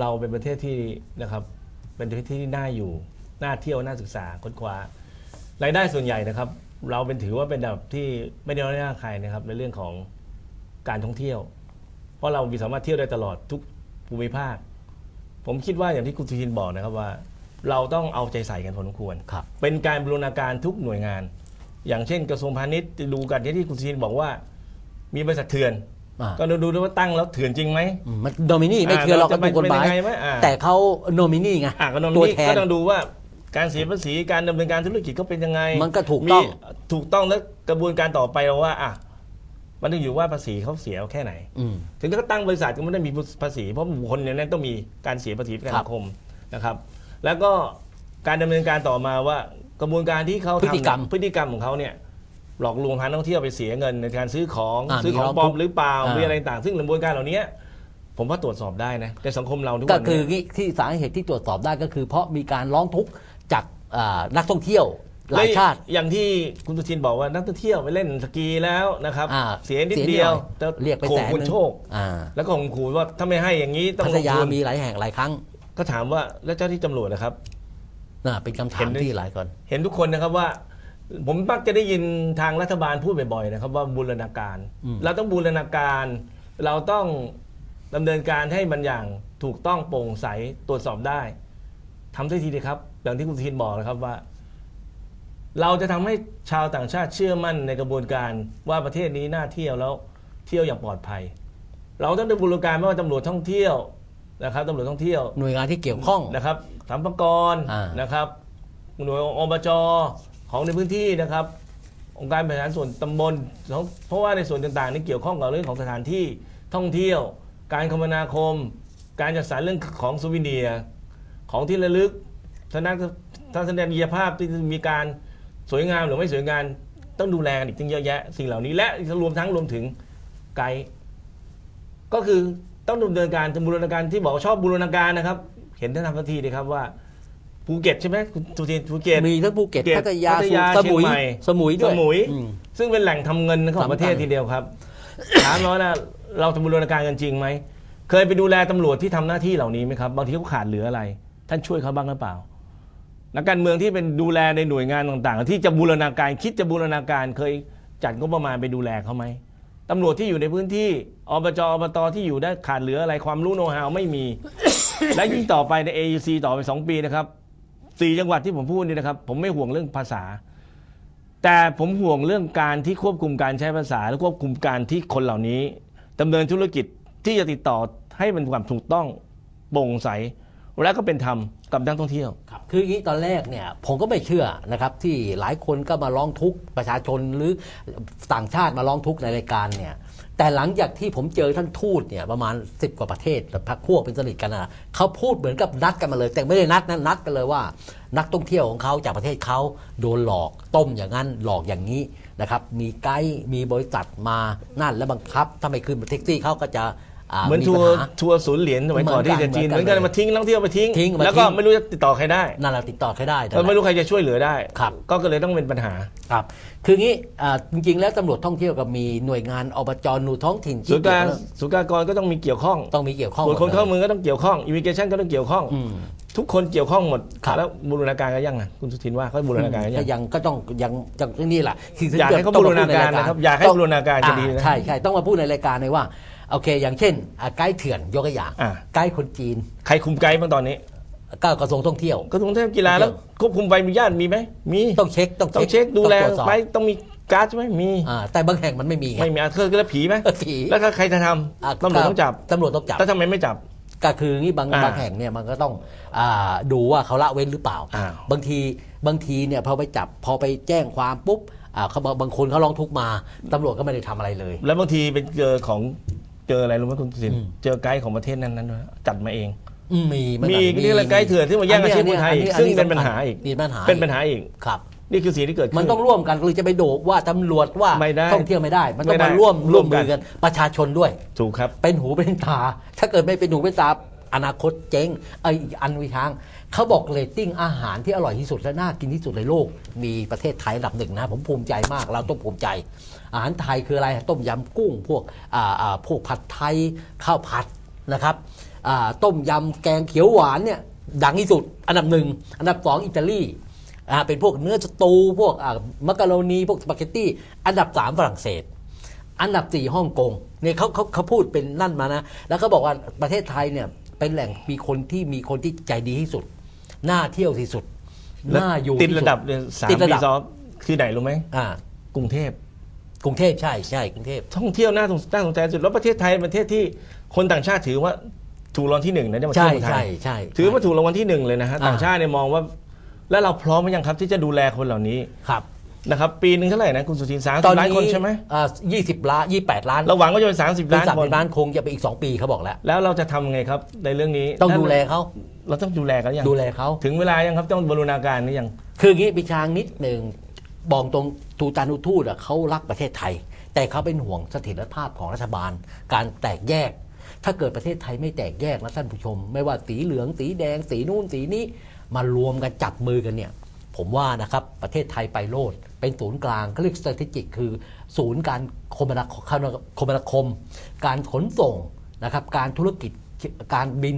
เราเป็นประเทศที่นะครับเป็นประเทศที่น่าอยู่น่าเที่ยวน่าศึกษาค้นคว้ารายได้ส่วนใหญ่นะครับ เราเป็นถือว่าเป็นอันดับที่ไม่ได้น้อยหน้าใครนะครับในเรื่องของการท่องเที่ยว เพราะเรามีสามารถเที่ยวได้ตลอดทุกภูมิภาค ผมคิดว่าอย่างที่คุณสุทินบอกนะครับว่า เราต้องเอาใจใส่กันพอสมควรครับเป็นการบูรณาการทุกหน่วยงาน อย่างเช่น กระทรวงพาณิชย์ดูกันที่คุณสุทินบอกว่า มีบริษัทเถื่อนอ่า ก็ดูด้วยว่าตั้งแล้วเถื่อนจริงไหมอืมมันโนมินีไม่เชื่อเราก็อ่าเราจะถูกกฎหมายเป็นยังไงไหมอ่าแต่เขาโนมินีไงอะก็นตัวนี่แทก็นต้องดูว่าการเสียภาษีการดำเนินการธุรกิจก็เป็นยังไง มันก็ถูกต้องมีถูกต้องแล้วกระบวนการต่อไปเราว่าอะมันต้องอยู่ว่าภาษีเขาเสียแค่ไหนอืมถึงถ้าตั้งบริษัทก็ไม่ได้มีภาษี เพราะบุคคลเนี่ยนั้นต้องมีการเสียภาษีประกันครัสับงคมนะครับ แล้วก็การดำเนินการต่อมาว่ากระบวนการที่เขาพฤติกรรมทำพฤติกรรมของเขาเนี่ย หลอกลวงพานักท่องเที่ยวไปเสียเงินในการซื้อของอ่าซื้อของมีร้องปลอทุมกข์หรือเปล่าอ่ามี มีอะไรต่างซึ่งกระบวนการเหล่านี้ผมว่าตรวจสอบได้นะในสังคมเราทุกก็วันคือนี้งี้ที่สาเหตุที่ตรวจสอบได้ก็คือ เพราะมีการร้องทุกข์จากอ่านักท่องเที่ยวหลายชาติ และอย่างที่คุณสุทินบอกว่านักท่องเที่ยวไปเล่นสกีแล้วนะครับอ่าเสียนิดเสียนิดเดียวหน่อยจะเรียกไปข่มแสนคุณหนึ่งโชค อ่าแล้วก็ข่มขู่ว่าถ้าไม่ให้อย่างนี้ต้องพัลทงยาทุนมีหลายแห่งหลายครั้งก็ถามว่าแล้วเจ้าที่ตำรวจนะครับ น่ะเป็นคำถาเห็มนด้วยที่หลายคน เห็นทุกคนนะครับว่า ผมมักจะได้ยินทางรัฐบาลพูดบ่อยๆนะครับว่าบูรณาการ อืม เราต้องบูรณาการ เราต้องดำเนินการให้มันอย่างถูกต้องโปร่งใสตรวจสอบได้ทำได้ทีเดียวครับ อย่างที่คุณสุทินบอกนะครับว่า เราจะทำให้ชาวต่างชาติเชื่อมั่นในกระบวนการว่าประเทศนี้น่าเที่ยวแล้วเที่ยวอย่างปลอดภัย เราต้องดำเนินการไม่ว่าตำรวจท่องเที่ยวนะครับตำรวจท่องเที่ยว หน่วยงานที่เกี่ยวข้อง นะครับสัมภากรอ่าน นะครับ หน่วยอบจ ของในพื้นที่นะครับ องค์การบริหารส่วนตำบลเพราะว่าในส่วนต่างๆ นี่เกี่ยวข้องกับเรื่องของสถานที่ท่องเที่ยว การคมนาคม การจัดสรรเรื่องของซูวิเนียของที่ระลึกทัศนทัศนียภาพที่มีการสวยงามหรือไม่สวยงามต้องดูแลกันอีกตั้งเยอะแยะสิ่งเหล่านี้และรวมทั้งรวมถึงไกด์ก็คือต้องดำเนินการบูรณาการที่บอกชอบบูรณาการนะครับ เห็นท่านทำทันทีเลยครับว่า ภูเก็ตใช่ไหมคุณสุทินภูเก็ต มีทั้งภูเก็ตภูเก็ตพัทยาพัทยาสมุยเชียงใหม่ สมุยด้วยสมุย อืม ซึ่งเป็นแหล่งทำเงินของสำคัญประเทศทีเดียวครับ ถามว่านะเราทำบูรณาการกันจริงไหม เคยไปดูแลตำรวจที่ทำหน้าที่เหล่านี้ไหมครับ บางทีเขาขาดเหลืออะไร ท่านช่วยเขาบ้างหรือเปล่า นักการเมืองที่เป็นดูแลในหน่วยงานต่างๆ ที่จะบูรณาการคิดจะบูรณาการเคยจัดงบประมาณไปดูแลเขาไหมตำรวจที่อยู่ในพื้นที่อบจอบตที่อยู่ได้ขาดเหลืออะไรความรู้โน้ตฮาวไม่มี และยิ่งต่อไปใน AEC ต่อไป2ปีนะครับ สี่จังหวัดที่ผมพูดนี่นะครับ ผมไม่ห่วงเรื่องภาษา แต่ผมห่วงเรื่องการที่ควบคุมการใช้ภาษา และควบคุมการที่คนเหล่านี้ดำเนินธุรกิจที่จะติดต่อให้มันความถูกต้องโปร่งใสและก็เป็นธรรมกับนักท่องเที่ยวครับคืออย่างนี้ตอนแรกเนี่ยผมก็ไม่เชื่อนะครับที่หลายคนก็มาร้องทุกข์ประชาชนหรือต่างชาติมาร้องทุกข์ในรายการเนี่ย แต่หลังจากที่ผมเจอท่านทูตเนี่ยประมาณ 10 กว่าประเทศแต่พักพวกเป็นสนิทกันนะเขาพูดเหมือนกับนัดกันมาเลย แต่ไม่ได้นัดนะนัดกันเลยว่า นักท่องเที่ยวของเขาจากประเทศเขาโดนหลอกต้มอย่างนั้นหลอกอย่างนี้นะครับมีไกด์มีบริษัทมานั่นแล้วบังคับ ถ้าไม่ขึ้นบนแท็กซี่เขาก็จะา เหมือนมีทัปัวญร์หาทัวร์ศูนย์เหรียญสมัยก่อนเหมือนกันที่จะจีนเหเหมืมืออนนกักันนมาทิ้งนักท่องเที่ยวไปทิ้งทิ้งมาแล้วก็ทิ้งไม่รู้จะติดต่อใครได้นั่นแหละติดต่อใครได้แต่แล้วไม่รู้ใครจะช่วยเหลือได้ครับก็ก็เลยต้องเป็นปัญหาครับคืองี้อ่าจริงๆ แล้วตำรวจท่องเที่ยวกับมีหน่วยงานอบจหนูท้องถิ่นศูที่นย์การเกี่ยวศูนย์การกรก็ต้องมีเกี่ยวข้องต้องมีเกี่ยวข้องตรวจคนหมดลยเข้าเมืองก็ต้องเกี่ยวข้องอิมิเกชันก็ต้องเกี่ยวข้องอืมทุกคนเกี่ยวข้องหมดครับแล้วบูรณาการกันยังอะคุณสุทินว่าเขาบูรณาการกันก็ยังยังก็ต้องยังยังนี่แหละคืออยากให้เขาต้องบูรณาการมพูดในะครับอยากให้ต้องบูรณาการจะดีนะอ่ใช่ใช่ต้องมาพูดในรายการเลยว่า โอเค อย่างเช่นอ่าไกด์เถื่อนยกตัวอย่างอ่าไกด์คนจีนใครคุมไกด์บ้างตอนนี้ก็กระทรวงท่องเที่ยว กระทรวงท่องเที่ยวกีฬาแล้วควบคุมใบอนุญาตมีไหมมีต้องเช็คต้องต้องเช็คดูแลต้องตรวจสอบไปต้องมีการ์ดใช่ไหมมี อ่าแต่บางแห่งมันไม่มีไง ไม่มีอะเคยแล้วผีไหมผี แล้วถ้าใครจะทอะำตำรวจต้องจับตำรวจต้องจับ แล้วทำไมไม่จับ ก็คืองี้บางอ่าบางแห่งเนี่ยมันก็ต้องอาดูว่าเขาละเว้นหรือเปล่าอ้าวบางทีบางทีเนี่ยพอไปจับพอไปแจ้งความปุ๊บอ่าเขาบางบางคนเขาร้องทุกข์มาตำรวจก็ไม่ได้ทำอะไรเลย แล้วบางทีไปเจอของเจออะไรรู้ไหมคุณสุทินอืมเจอไกด์ของประเทศนั้นนั้นด้วยจัดมาเองอืมมีนมีนี่แหละไกด์เถื่อนที่มาแย่งอาชีพคนไทยอีกซึ่งเป็นปัญหาอีกมีปัญหาเป็นปัญหาอีกครับนี่คือสิ่งที่เกิดขึ้นมันต้องร่วมกันหรือจะไปโดว่าตำรวจว่าไม่ได้ท่องเที่ยวไม่ได้ มันต้องไม่ได้มาร่วมร่ร่ววมมกัมืนอกันประชาชนด้วยถูกครับเป็นหูเป็นตาถ้าเกิดไม่เป็นหูเป็นตา อนาคตเจ๊งไอยอันวิทางเขาบอกเรตติ้งอาหารที่อร่อยที่สุดและน่ากินที่สุดในโลก มีประเทศไทยอันดับหนึ่งนะผมภูมิใจมากเราต้องภูมิใจ อาหารไทยคืออะไรต้มยำกุ้งพวกอ่าอ่าพวกผัดไทยข้าวผัดนะครับอ่าต้มยำแกงเขียวหวานเนี่ยดังที่สุด อันดับหนึ่งอันดับสองอิตาลีอ่าเป็นพวกเนื้อสตูพวกอ่ามักกะโรนีพวกสปาเกตตี้อันดับสามฝรั่งเศสอันดับสี่ฮ่องกงเนี่ยเขาเขาเขาพูดเป็นนั่นมานะ แล้วเขาบอกว่าประเทศไทยเนี่ย เป็นแหล่งมีคนที่มีคนที่ใจดีที่สุด น่าเที่ยวที่สุดแล้วน่าอยู่ติดที่สุระดับเนี่ยสามติดระปีดับซ้อนคือไหนรู้ไหมอ่า กรุงเทพ กรุงเทพใช่ใช่กรุงเทพ ท่องเที่ยวน่าสนน่าสนใจสุดแล้วประเทศไทยเป็นประเทศที่คนต่างชาติถือว่าถูกรางวัลที่หนึ่งนะได้มาใช่เที่ยวเมืองไทใช่ยใช่ถือว่าถูกรางวัลที่หนึ่งเลยนะฮะอ่า ต่างชาติเนี่ยมองว่า แล้วเราพร้อมหรือยังครับที่จะดูแลคนเหล่านี้ ครับ นะครับปีหนึ่งเท่าไหร่นะคุณสุทินสามตสิอนบล้านนี้คนใช่ไหมยี่สิบล้านยี่แปดล้านเราหวังว่าจะเป็นสามสิบเป็นล้านสามคสินบล้านคงจะไปอีกสองปีเขาบอกแล้ว แล้วเราจะทำไงครับในเรื่องนี้ต้องดูแลเขาเราต้องดูแลกันยังดูแลเขาถึงเวลายังครับต้องบรูรณาการหรือยัง คืออย่างนี้พิชางนิดหนึ่งบอกตรงทูตานุทูตอะเขารักประเทศไทย แต่เขาเป็นห่วงเสถียรภาพของรัฐบาล การแตกแยก ถ้าเกิดประเทศไทยไม่แตกแยกนะท่านผู้ชม ไม่ว่าสีเหลืองสีแดงสีนู่นสีนี้มารวมกันจับมือกันเนี่ย ผมว่านะครับประเทศไทยไปโลด เป็นศูนย์กลางเขาเรียก strategic คือ ศูนย์การคมนาคมนาคม การขนส่งนะครับการธุรกิจการบิน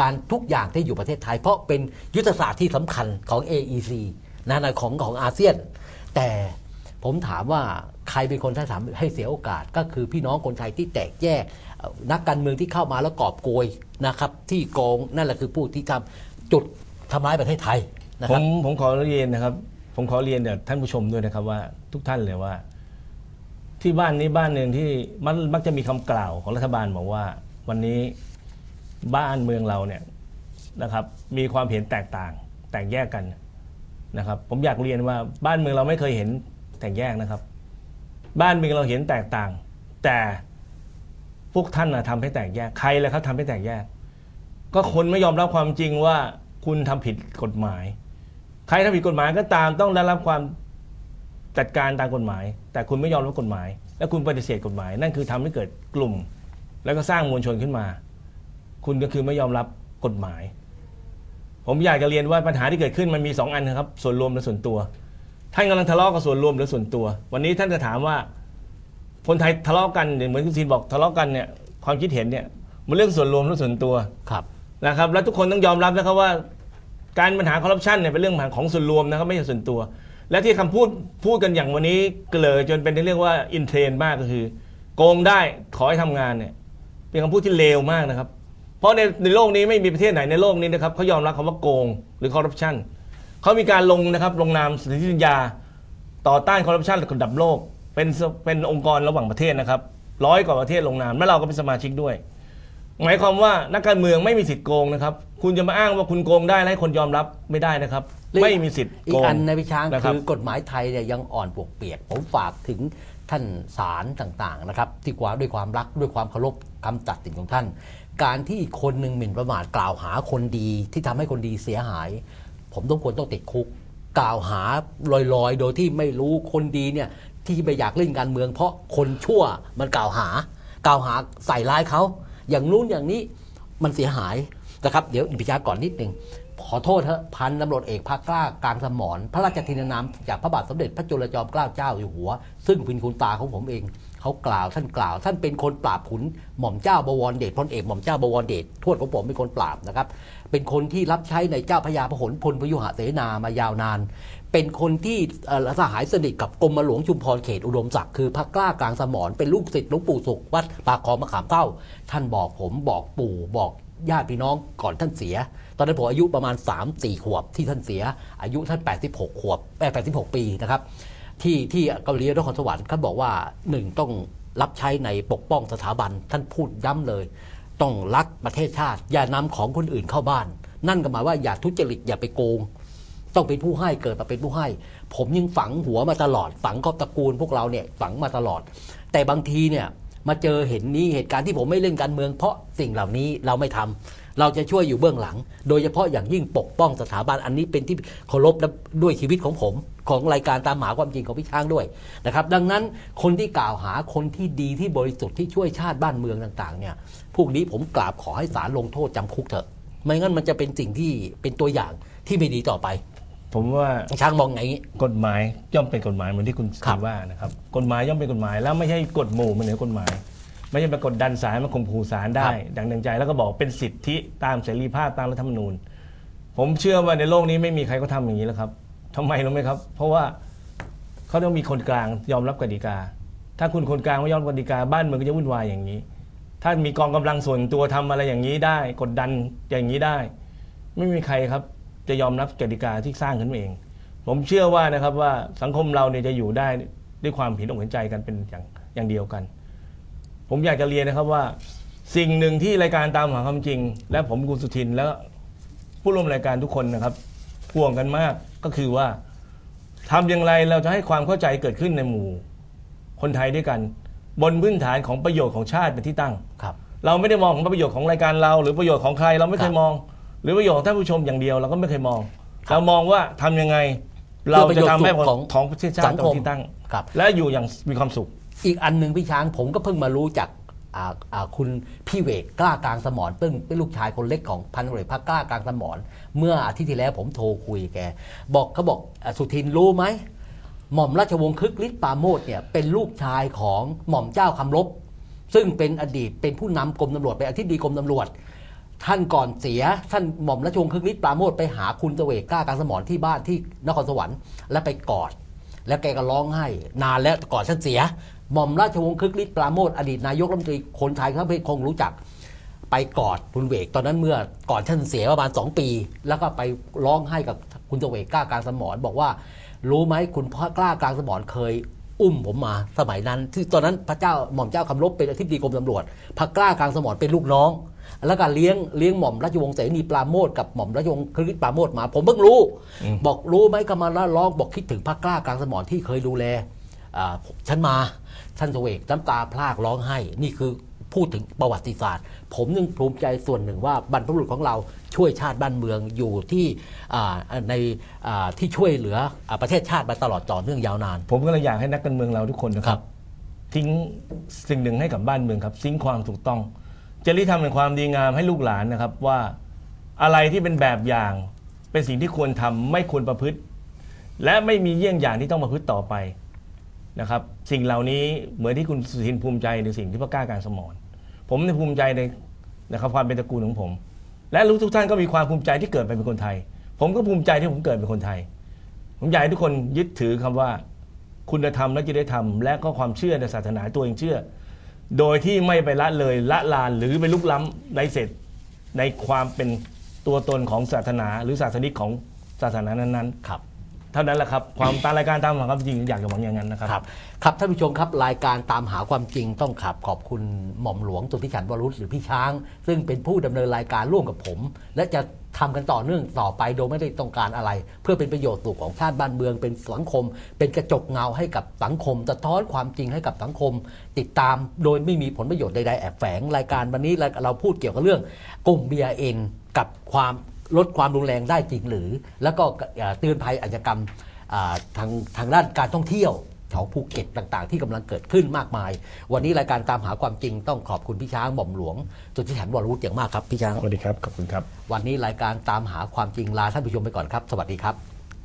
การทุกอย่างที่อยู่ประเทศไทย เพราะเป็นยุทธศาสตร์ที่สำคัญของ AEC นะในของของอาเซียน แต่ผมถามว่าใครเป็นคนที่ทำให้เสียโอกาสก็คือพี่น้องคนไทยที่แตกแยก นักการเมืองที่เข้ามาแล้วกอบโกยนะครับ ที่โกงนั่นแหละคือผู้ที่ทำจุดทำร้ายประเทศไทย นะผรับมผมขอเรียนนะครับ ผมขอเรียนเดี๋ยวท่านผู้ชมด้วยนะครับว่าทุกท่านเลยว่า ที่บ้านนี้บ้านหนึ่งที่มันมักจะมีคำกล่าวของรัฐบาลบอกว่า วันนี้บ้านเมืองเราเนี่ยนะครับ มีความเห็นแตกต่าง แตกแยกกันนะครับ ผมอยากเรียนว่าบ้านเมืองเราไม่เคยเห็นแตกแยกนะครับ บ้านเมืองเราเห็นแตกต่าง แต่พวกท่านนะทำให้แตกแยกใครเลยครับทำให้แตกแยก ก็คนไม่ยอมรับความจริงว่าคุณทำผิดกฎหมาย ใครทำผิดกฎหมายก็ตามต้องได้รับความจัดการตามกฎหมาย แต่คุณไม่ยอมรับกฎหมาย และคุณปฏิเสธกฎหมาย นั่นคือทำให้เกิดกลุ่ม แล้วก็สร้างมวลชนขึ้นมา คุณก็คือไม่ยอมรับกฎหมาย ผมอยากจะเรียนว่าปัญหาที่เกิดขึ้นมันมีสองอันนะครับ ส่วนรวมและส่วนตัว ท่านกำลังทะเลาะกับส่วนรวมหรือส่วนตัว วันนี้ท่านจะถามว่า คนไทยทะเลาะกันเหมือนคุณซีนบอกทะเลาะกันเนี่ยความคิดเห็นเนี่ยมันเรื่องส่วนรวมและส่วนตัวครับนะครับ และทุกคนต้องยอมรับนะครับว่า การปัญหาคอร์รัปชันเนี่ยเป็นเรื่องของส่วนรวมนะครับไม่ใช่ส่วนตัว และที่คำพูดพูดกันอย่างวันนี้เกลอจนเป็นที่เรียกว่าอินเทรนมากก็คือ โกงได้ขอให้ทำงานเนี่ยเป็นคำพูดที่เลวมากนะครับ เพราะในในโลกนี้ไม่มีประเทศไหนในโลกนี้นะครับเขายอมรับคำว่าโกงหรือคอร์รัปชันเขามีการลงนะครับลงนามสนธิสัญญาต่อต้านคอร์รัปชันระดับโลก เป็นเป็นองค์กรระหว่างประเทศนะครับร้อยกว่าประเทศลงนามและเราก็เป็นสมาชิกด้วย หมายความว่านักการเมืองไม่มีสิทธิ์โกงนะครับ คุณจะมาอ้างว่าคุณโกงได้และให้คนยอมรับไม่ได้นะครับ ไม่มีสิทธิ์อีโกกง อันในพิช้างนะครับ คือกฎหมายไทยเนี่ยยังอ่อนปวกเปียก ผมฝากถึงท่านศาลต่างๆนะครับที่กว่าด้วยความรักด้วยความเคารพคำตัดสินของท่าน การที่คนหนึ่งหมิ่นประมาทกล่าวหาคนดีที่ทำให้คนดีเสียหาย ผมต้องควรต้องติดคุก กล่าวหาลอยๆ โดยที่ไม่รู้คนดีเนี่ยที่ไม่อยากเล่นการเมือง เพราะคนชั่วมันกล่าวหา กล่าวหาใส่ร้ายเขาอย่างนู้นอย่างนี้มันเสียหาย นะครับเดี๋ยวอิพิชาก่อนนิดหนึ่งขอโทษเถอะพันตำรวจเอกภาคกล้ากลางสมรพระราชทินนามจากพระบาทสมเด็จพระจุลจอมเกล้าเจ้าอยู่หัว ซึ่งเป็นคุณตาของผมเองเขากล่าวท่านกล่าว ท่านเป็นคนปราบขุนหม่อมเจ้าบวรเดชพลเอกหม่อมเจ้าบวรเดชทวดของผมเป็นคนปราบนะครับ เป็นคนที่รับใช้ในเจ้าพระยาพหลพลพยุหเสนามายาวนาน เป็นคนที่สหายสนิทกับกรมหลวงชุมพรเขตอุดมศักดิ์คือพระกล้ากลางสมรเป็นลูกศิษย์หลวงปู่สุขวัดปากคลองมะขามเต้า ท่านบอกผมบอกปู่บอก ญาติพี่น้องก่อนท่านเสีย ตอนนั้นผมอายุประมาณ 3-4 ขวบที่ท่านเสีย อายุท่าน 86 ขวบเอ้ย86 ปีนะครับที่ที่เกาหลีนครสวรรค์เขาบอกว่าหนึ่งต้องรับใช้ในปกป้องสถาบันท่านพูดย้ำเลย ต้องรักประเทศชาติ อย่านำของคนอื่นเข้าบ้าน นั่นก็หมายว่าอย่าทุจริตอย่าไปโกง ต้องเป็นผู้ให้เกิดมาเป็นผู้ให้ ผมยังฝังหัวมาตลอด ฝังครอบตระกูลพวกเราเนี่ยฝังมาตลอด แต่บางทีเนี่ย มาเจอเห็นนี้เหตุการณ์ที่ผมไม่เล่นการเมือง เพราะสิ่งเหล่านี้เราไม่ทำเราจะช่วยอยู่เบื้องหลัง โดยเฉพาะอย่างยิ่งปกป้องสถาบันอันนี้เป็นที่เคารพด้วยชีวิตของผมของรายการตามหาความจริงของพี่ช้างด้วยนะครับดังนั้นคนที่กล่าวหาคนที่ดีที่บริสุทธิ์ที่ช่วยชาติบ้านเมืองต่างๆเนี่ยพวกนี้ผมกราบขอให้ศาลลงโทษจำคุกเถอะ ไม่งั้นมันจะเป็นสิ่งที่เป็นตัวอย่างที่ไม่ดีต่อไป ผมว่าช้างมองไงงี้กฎหมายย่อมเป็นกฎหมายเหมือนที่คุณครับซีว่านะครับกฎหมายย่อมเป็นกฎหมาย แล้วไม่ใช่กฎหมู่มันเหนือกฎหมาย ไม่ใช่มากดดันศาลมาข่มขู่ศาลได้ ดังดังใจแล้วก็บอกเป็นสิทธิตามเสรีภาพตามรัฐธรรมนูญ ผมเชื่อว่าในโลกนี้ไม่มีใครเขาทำอย่างนี้แล้วครับทำไมรู้ไหมครับ เพราะว่าเขาต้องมีคนกลางยอมรับกติกา ถ้าคุณคนกลางไม่ยอมรับกติกาบ้านเมืองก็จะวุ่นวายอย่างนี้ ถ้ามีกองกำลังส่วนตัวทำอะไรอย่างนี้ได้ กดดันอย่างนี้ได้ ไม่มีใครครับ จะยอมรับกติกาที่สร้างขึ้นมาเอง ผมเชื่อว่านะครับว่าสังคมเราเนี่ยจะอยู่ได้ด้วยความเห็นอกเห็นใจกันเป็นอย่างอย่างเดียวกัน ผมอยากจะเรียนนะครับว่าสิ่งหนึ่งที่รายการตามหาความจริง และผมคุณสุทินและผู้ร่วมรายการทุกคนนะครับห่วงกันมากก็คือว่าทำอย่างไรเราจะให้ความเข้าใจเกิดขึ้นในหมู่ คนไทยด้วยกัน บนพื้นฐานของประโยชน์ของชาติเป็นที่ตั้งครับ เราไม่ได้มองของประโยชน์ของรายการเรา หรือประโยชน์ของใครเราไม่เคยมอง หรือประโยชน์ของท่านผู้ชมอย่างเดียวเราก็ไม่เคยมอง เรามองว่าทำยังไง เราจะทำให้เพื่อประโยชน์สุขของของประเทศชาสัติงตครมงที่ตั้งครับและอยู่อย่างมีความสุข อีกอันหนึ่งพี่ช้างผมก็เพิ่งมารู้จากอ่าอ่าคุณพี่เวกกล้ากลางสมรซึ่งเป็นลูกชายคนเล็กของพันตำรวจเอกภาคกล้ากลางสมรเมื่ออาทิตย์ที่แล้วผมโทรคุยแก บอกเขาบอกอะสุทินรู้ไหมหม่อมราชวงศ์คึกฤทธิ์ปราโมทเนี่ยเป็นลูกชายของหม่อมเจ้าคำลบซึ่งเป็นอดีตเป็นผู้นำกรมตำรวจเป็นอธิบดีกรมตำรวจ ท่านก่อนเสียท่านหม่อมราชวงศ์คึกฤทธิ์ปราโมทไปหาคุณเสวกกล้ากลางสมรที่บ้านที่นครสวรรค์และไปกอด แล้วแกก็ร้องไห้นานแล้วก่อนท่านเสีย หม่อมราชวงศ์คึกฤทธิ์ปราโมทอดีตนายกรัฐมนตรีคนไทยครับคงรู้จัก ไปกอดคุณเวกตอนนั้นเมื่อก่อนท่านเสียประมาณสองปี แล้วก็ไปร้องไห้กับคุณเสวกกล้ากลางสมรบอกว่า รู้ไหมคุณพ่อกล้ากลางสมรเคยอุ้มผมมาสมัยนั้นที่ตอนนั้นพระเจ้าหม่อมเจ้าคำลบเป็นอธิบดีกรมตำรวจพระกล้ากลางสมรเป็นลูกน้อง แล้วก็เลี้ยงเลี้ยงหม่อมราชวงศ์เสนีปราโมทกับหม่อมราชวงศ์คริสปราโมทมา ผมเพิ่งรู้ บอกรู้ไหมก็มาแล้วร้องบอกคิดถึงพระกล้ากลางสมรที่เคยดูแลอ่าฉันมาท่านเสวกน้ำตาพลากร้องไห้ นี่คือพูดถึงประวัติศาสตร์ ผมนึงภูมิใจส่วนหนึ่งว่าบรรพบุรุษของเราช่วยชาติบ้านเมืองอยู่ที่อ่าในอ่าที่ช่วยเหลืออาประเทศชาติมาตลอดต่อเนื่องยาวนาน ผมก็เลยอยากให้นักการเมืองเราทุกคนนะคครัรับบทิ้งสิ่งหนึ่งให้กับบ้านเมืองครับทิ้งความถูกต้อง จริยธรรมแห่งความดีงามให้ลูกหลานนะครับว่าอะไรที่เป็นแบบอย่างเป็นสิ่งที่ควรทำไม่ควรประพฤติ และไม่มีเยี่ยงอย่างที่ต้องประพฤติต่อไปนะครับ สิ่งเหล่านี้เหมือนที่คุณสุทินภูมิใจในสิ่งที่พระกล้าการสมรผมเนี่ยภูมิใจในนะครับความเป็นตระกูลของผม และรู้ทุกท่านก็มีความภูมิใจที่เกิดเป็นคนไทย ผมก็ภูมิใจที่ผมเกิดเป็นคนไทย ผมอยากให้ทุกคนยึดถือคำว่า คุณธรรมและจริยธรรม และก็ความเชื่อในศาสนาตัวเองเชื่อ โดยที่ไม่ไปละเลยละลานหรือไปลุกล้ำในเสร็จในความเป็นตัวตนของศาสนาหรือศาสนิกของศาสนานั้นครับๆเท่านั้นแหละครับ ความตามรายการตามหาความจริงอยากจะหวังอย่างนั้นนะครับ ครับ ครับท่านผู้ชมครับรายการตามหาความจริงต้องขับขอบคุณหม่อมหลวงสุทธิฉันวรุษหรือพี่ช้าง ซึ่งเป็นผู้ดำเนินรายการร่วมกับผม และจะ ทำกันต่อเนื่องต่อไปโดยไม่ได้ต้องการอะไร เพื่อเป็นประโยชน์สุขของชาติบ้านเมือง เป็นสังคม เป็นกระจกเงาให้กับสังคมสะท้อนความจริงให้กับสังคม ติดตามโดยไม่มีผลประโยชน์ใดๆแอบแฝงรายการวันนี้เราพูดเกี่ยวกับเรื่องกลุ่ม BRN กับความลดความรุนแรงได้จริงหรือ แล้วก็เตือนภัยอาชญากรรมทางทางด้านการท่องเที่ยว แถวภูเก็ตต่างๆ ที่กำลังเกิดขึ้นมากมาย วันนี้รายการตามหาความจริงต้องขอบคุณพี่ช้างหม่อมหลวงจุดที่ฉันวรวุฒิอย่างมากครับพี่ช้างสวัสดีครับขอบคุณครับ วันนี้รายการตามหาความจริงลาท่านผู้ชมไปก่อนครับ สวัสดีครับ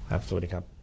ครับ สวัสดีครับ